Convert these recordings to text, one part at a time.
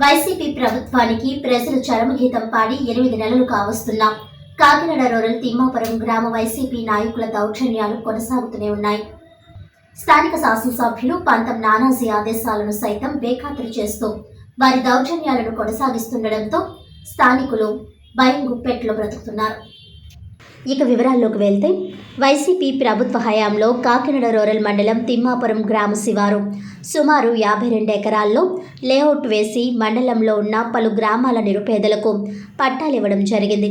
YCP ప్రభుత్వానికి ప్రజలు చరమగీతం పాడి ఎనిమిది నెలలు కావస్తున్నా. కాకినాడ రూరల్ తిమ్మాపురం గ్రామ వైసీపీ నాయకుల దౌర్జన్యాలు కొనసాగుతూనే ఉన్నాయి. స్థానిక శాసనసభ్యులు పంతం నానాజీ ఆదేశాలను సైతం బేఖాతరు చేస్తూ వారి దౌర్జన్యాలను కొనసాగిస్తుండటంతో స్థానికులు భయం గుప్పెట్లో బ్రతుకుతున్నారు. ఇక వివరాల్లోకి వెళ్తే వైసీపీ ప్రభుత్వ హయాంలో కాకినాడ రూరల్ మండలం తిమ్మాపురం గ్రామ శివారు. సుమారు యాభై రెండు ఎకరాల్లో లేఅవుట్ వేసి మండలంలో ఉన్న పలు గ్రామాల నిరుపేదలకు పట్టాలు ఇవ్వడం జరిగింది.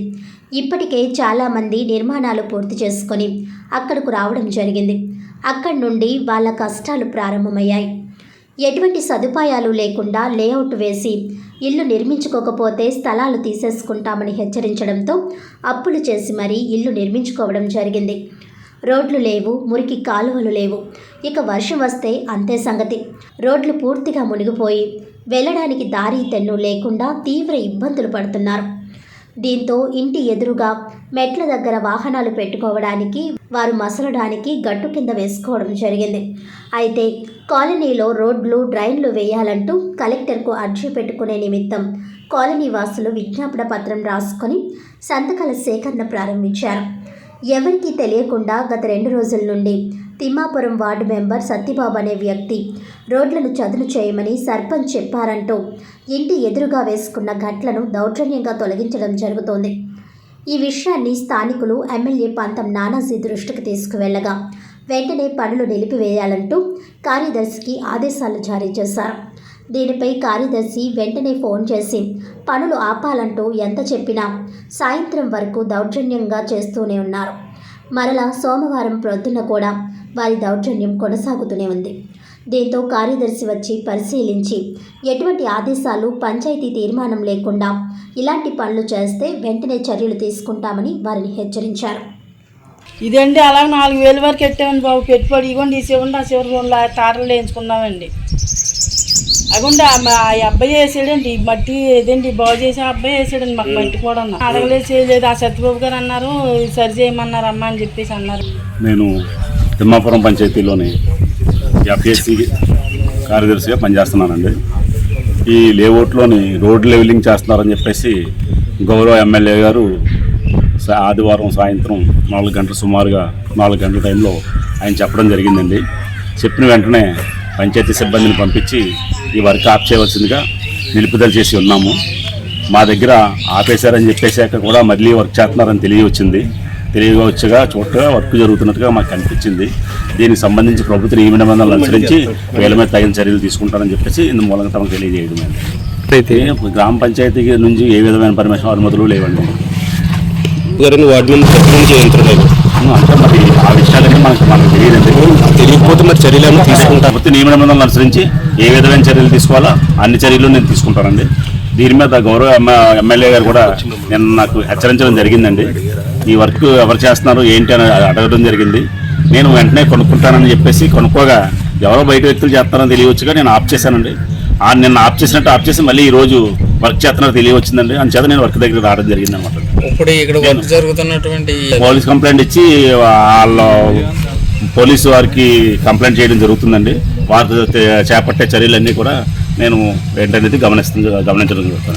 ఇప్పటికే చాలామంది నిర్మాణాలు పూర్తి చేసుకొని అక్కడకు రావడం జరిగింది. అక్కడి నుండి వాళ్ళ కష్టాలు ప్రారంభమయ్యాయి. ఎటువంటి సదుపాయాలు లేకుండా లేఅవుట్ వేసి ఇల్లు నిర్మించుకోకపోతే స్థలాలు తీసేసుకుంటామని హెచ్చరించడంతో అప్పులు చేసి మరీ ఇల్లు నిర్మించుకోవడం జరిగింది. రోడ్లు లేవు మురికి కాలువలు లేవు. ఇక వర్షం వస్తే అంతే సంగతి. రోడ్లు పూర్తిగా మునిగిపోయి వెళ్ళడానికి దారి తెన్ను లేకుండా తీవ్ర ఇబ్బందులు పడుతున్నారు. దీంతో ఇంటి ఎదురుగా మెట్ల దగ్గర వాహనాలు పెట్టుకోవడానికి వారు మసలడానికి గట్టు కింద వేసుకోవడం జరిగింది. అయితే కాలనీలో రోడ్లు డ్రైన్లు వేయాలంటూ కలెక్టర్కు అర్జీ పెట్టుకునే నిమిత్తం కాలనీ వాసులు విజ్ఞాపన పత్రం రాసుకొని సంతకాల సేకరణ ప్రారంభించారు. ఎవరికీ తెలియకుండా గత రెండు రోజుల నుండి తిమ్మాపురం వార్డు మెంబర్ సత్యబాబు అనే వ్యక్తి రోడ్లను చదును చేయమని సర్పంచ్ చెప్పారంటూ ఇంటి ఎదురుగా వేసుకున్న గట్లను దౌర్జన్యంగా తొలగించడం జరుగుతోంది. ఈ విషయాన్ని స్థానికులు ఎమ్మెల్యే పంతం నానాజీ దృష్టికి తీసుకువెళ్ళగా వెంటనే పనులు నిలిపివేయాలంటూ కార్యదర్శికి ఆదేశాలు జారీ చేశారు. దీనిపై కార్యదర్శి వెంటనే ఫోన్ చేసి పనులు ఆపాలంటూ ఎంత చెప్పినా సాయంత్రం వరకు దౌర్జన్యంగా చేస్తూనే ఉన్నారు. మరలా సోమవారం ప్రొద్దున కూడా వారి దౌర్జన్యం కొనసాగుతూనే ఉంది. దీంతో కార్యదర్శి వచ్చి పరిశీలించి ఎటువంటి ఆదేశాలు పంచాయతీ తీర్మానం లేకుండా ఇలాంటి పనులు చేస్తే వెంటనే చర్యలు తీసుకుంటామని వారిని హెచ్చరించారు. ఇదండి అలా నాలుగు వేలు వరకు పెట్టామండి బాబు? పెట్టుబడి ఇవ్వండి ఈ చివరి ఆ చివరి తారలు వేయించుకున్నామండి. అకుండా ఆ అబ్బాయి వేసాడండి. మట్టి ఏదండి బాగు చేసి ఆ అబ్బాయి వేసాడండి మాకు మట్టి కూడా అడగలేదు చేయలేదు. ఆ సత్యబాబు గారు అన్నారు సరి చేయమన్నారు అమ్మ అని చెప్పేసి అన్నారు. నేను తిమ్మాపురం పంచాయతీలోని ఎఫ్ఎస్సి కార్యదర్శిగా పనిచేస్తున్నానండి. ఈ లేఅవుట్లోని రోడ్ లెవెలింగ్ చేస్తున్నారని చెప్పేసి గౌరవ ఎమ్మెల్యే గారు ఆదివారం సాయంత్రం నాలుగు గంటల సుమారుగా నాలుగు గంటల టైంలో ఆయన చెప్పడం జరిగిందండి. చెప్పిన వెంటనే పంచాయతీ సిబ్బందిని పంపించి ఈ వర్క్ ఆఫ్ చేయవలసిందిగా నిలుపుదల చేసి ఉన్నాము. మా దగ్గర ఆపేశారని చెప్పేశాక కూడా మళ్ళీ వర్క్ చేస్తున్నారని తెలియవచ్చింది. తెలియవచ్చుగా చూడగా వర్క్ జరుగుతున్నట్టుగా మాకు కనిపించింది. దీనికి సంబంధించి ప్రభుత్వ నియమ నిబంధనలు అనుసరించి వీళ్ళ మీద తగిన చర్యలు తీసుకుంటారని చెప్పేసి ఇందు మూలంగా తమకు తెలియజేయడం అయితే గ్రామ పంచాయతీ నుంచి ఏ విధమైన పర్మిషన్ అనుమతులు లేవండి. గారిని వార్డు మెంబర్ నుంచి చేయించున్నారు అంటే మరి ఆ విషయాలన్నీ మనకు మనకు తెలియదండి. తెలియకపోతే మరి చర్యలు ఏమైనా తీసుకుంటారు. ప్రభుత్వ నియమ నిబంధనలు అనుసరించి ఏ విధమైన చర్యలు తీసుకోవాలో? అన్ని చర్యలు నేను తీసుకుంటానండి. దీని మీద గౌరవ ఎమ్మ- ఎమ్మెల్యే గారు కూడా నేను నాకు హెచ్చరించడం జరిగిందండి. ఈ వర్క్ ఎవరు చేస్తున్నారు ఏంటి అని అడగడం జరిగింది. నేను వెంటనే కొనుక్కుంటానని చెప్పేసి కొనుక్కోగా ఎవరో బయట వ్యక్తులు చేస్తున్నారని తెలియవచ్చుగా నేను ఆఫ్ చేశానండి. ఆ నిన్న ఆఫ్ చేసినట్టు ఆఫ్ చేసి మళ్ళీ ఈ రోజు వర్క్ చేస్తున్నారు తెలియవచ్చిందండి. అందుచేత నేను వర్క్ దగ్గర రావడం జరిగింది అనమాట ఇప్పుడు ఇక్కడ వర్క్ జరుగుతున్నటువంటి పోలీస్ కంప్లైంట్ ఇచ్చి వాళ్ళ పోలీసు వారికి కంప్లైంట్ చేయడం జరుగుతుందండి. వారు చేపట్టే చర్యలన్నీ కూడా నేను ఏంటనేది గమనిస్తుంది గమనించడం జరుగుతుంది.